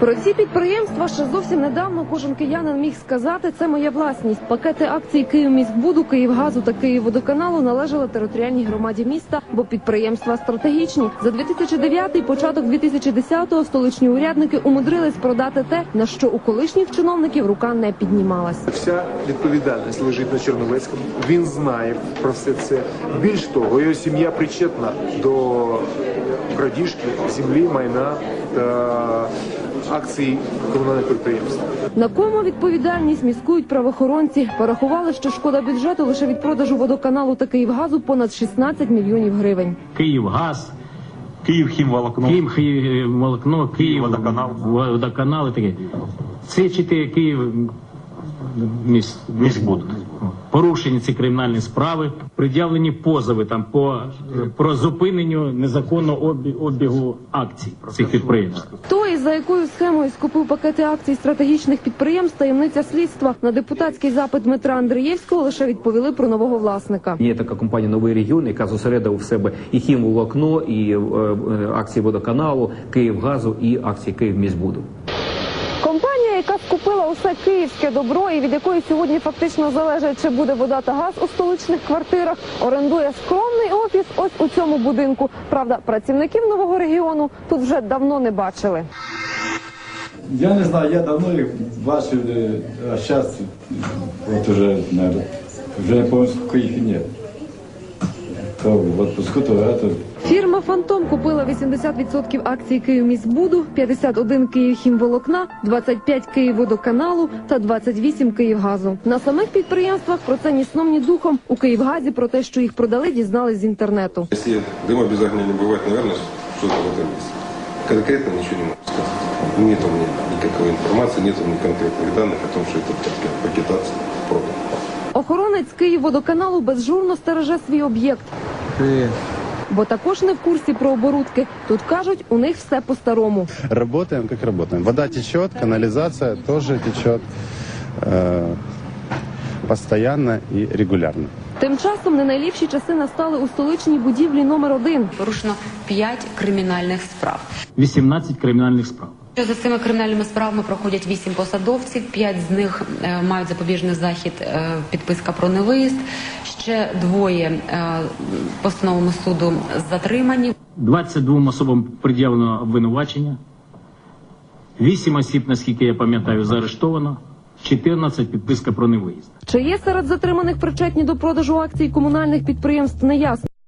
Про ці підприємства ще зовсім недавно кожен киянин міг сказати, це моя власність. Пакети акцій Київміськбуду, Київгазу та Київводоканалу належали територіальній громаді міста, бо підприємства стратегічні. За 2009 початок 2010-го столичні урядники умудрились продати те, на що у колишніх чиновників рука не піднімалась. Вся відповідальність лежить на Чорновецькому. Він знає про все це. Більш того, його сім'я причетна до крадіжки землі, майна та акцій комунальних підприємств. На кому відповідальність міськують правоохоронці. Порахували, що шкода бюджету лише від продажу водоканалу та Київгазу понад 16 мільйонів гривень. Київгаз, Київхімволокно. Київ, Київ, Молокно, Київ, Водоканал. водоканал і таке. Це чотири Київ міс, міськбуд. Порушені ці кримінальні справи, пред'явлені позови там по про зупиненню незаконного обі- обігу акцій цих підприємств. Хто і за якою схемою скупив пакети акцій стратегічних підприємств таємниця слідства на депутатський запит Дмитра Андрієвського лише відповіли про нового власника. Є така компанія Новий регіон, яка зосередила в себе і хімволокно, і е, е, акції водоканалу, Київгазу і акції Київміськбуду. Усе київське добро і від якої сьогодні фактично залежить, чи буде вода та газ у столичних квартирах, орендує скромний офіс ось у цьому будинку. Правда, працівників нового регіону тут вже давно не бачили. Я не знаю, я давно їх бачив, е, а зараз от уже, вже не скільки їх нет То в отпуску, то это, Фірма Фантом купила 80% акцій Київміськбуду, 51 Київхімволокна, 25 Київводоканалу та 28 Київгазу. На самих підприємствах про це ні сном, ні духом. У Київгазі про те, що їх продали, дізнались з інтернету. Если дыма без огня не бывает, наверное, что-то в этом есть. Конкретно ничего не могу сказать. Нет у меня никакой информации, нет у меня конкретных данных о том, что этот пакет, пакет акций продан. Охоронець Київводоканалу безжурно стереже свій об'єкт. Бо також не в курсі про оборудки. Тут кажуть, у них все по-старому. Работаем, как работаем. Вода течет, канализация тоже течет э, постоянно и регулярно. Тим часом не найліпші часи настали у столичній будівлі номер один. порушено 5 кримінальних справ. 18 кримінальних справ. Що За цими кримінальними справами проходять 8 посадовців, 5 з них е, мають запобіжний захід, е, підписка про невиїзд. Ще двоє е, постановами суду затримані. 22 особам пред'явлено обвинувачення. 8 осіб, наскільки я пам'ятаю, заарештовано. 14 підписка про невиїзд. Чи є серед затриманих причетні до продажу акцій комунальних підприємств, не ясно.